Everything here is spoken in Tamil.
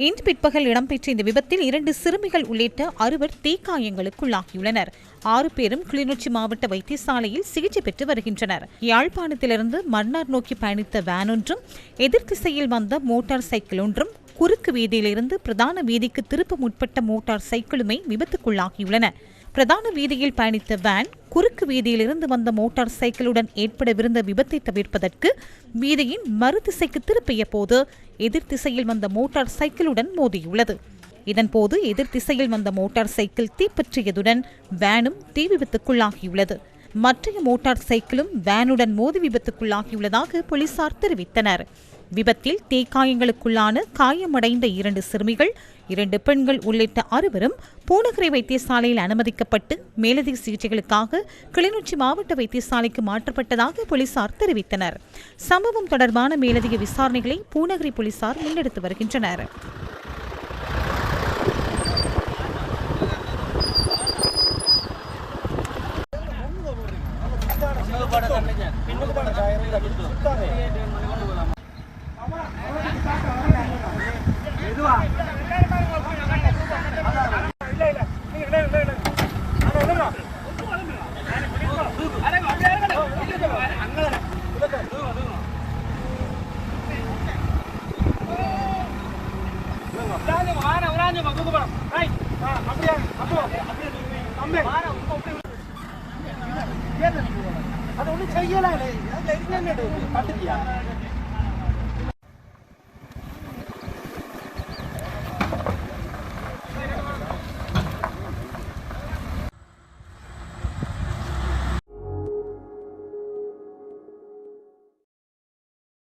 இன்று பிற்பகல் இடம்பெற்ற இந்த விபத்தில் இரண்டு சிறுமிகள் உள்ளிட்ட அறுவர் தீக்காயங்களுக்குள்ளாகியுள்ளனர். ஆறு பேரும் கிளிநொச்சி மாவட்ட வைத்தியசாலையில் சிகிச்சை பெற்று வருகின்றனர். யாழ்ப்பாணத்திலிருந்து மன்னார் நோக்கி பயணித்த வேன் ஒன்றும் எதிர்த்திசையில் வந்த மோட்டார் சைக்கிள் ஒன்றும் குறுக்கு வீதியிலிருந்து பிரதான வீதிக்கு திருப்ப முற்பட்ட மோட்டார் சைக்கிளுமே விபத்துக்குள்ளாகியுள்ளன. பிரதான வீதியில் பயணித்த வேன் குறுக்கு வீதியிலிருந்து வந்த மோட்டார் சைக்கிளுடன் ஏற்படவிருந்த விபத்தை தவிர்ப்பதற்கு வீதியின் மறுதிசைக்கு திருப்பிய போது எதிர் திசையில் வந்த மோட்டார் சைக்கிளுடன் மோதியுள்ளது. இதன்போது எதிர் திசையில் வந்த மோட்டார் சைக்கிள் தீப்பற்றியதுடன் வேனும் தீ விபத்துக்குள்ளாகியுள்ளது. மற்றைய மோட்டார் சைக்கிளும் வேனுடன் மோதி விபத்துக்குள்ளாகியுள்ளதாக போலீசார் தெரிவித்தனர். விபத்தில் தீக்காயங்களுக்குள்ளான காயமடைந்த இரண்டு சிறுமிகள் இரண்டு பெண்கள் உள்ளிட்ட அறுவரும் பூனகரை வைத்தியசாலையில் அனுமதிக்கப்பட்டு மேலதிக சிகிச்சைகளுக்காக கிளிநொச்சி மாவட்ட வைத்தியசாலைக்கு மாற்றப்பட்டதாக போலீசார் தெரிவித்தனர். சம்பவம் தொடர்பான மேலதிக விசாரணைகளை பூநகரி போலீசார் முன்னெடுத்து வருகின்றனர். அது ஒன்றும் செய்யலாம் இல்லை அதில் என்ன கட்டுதியா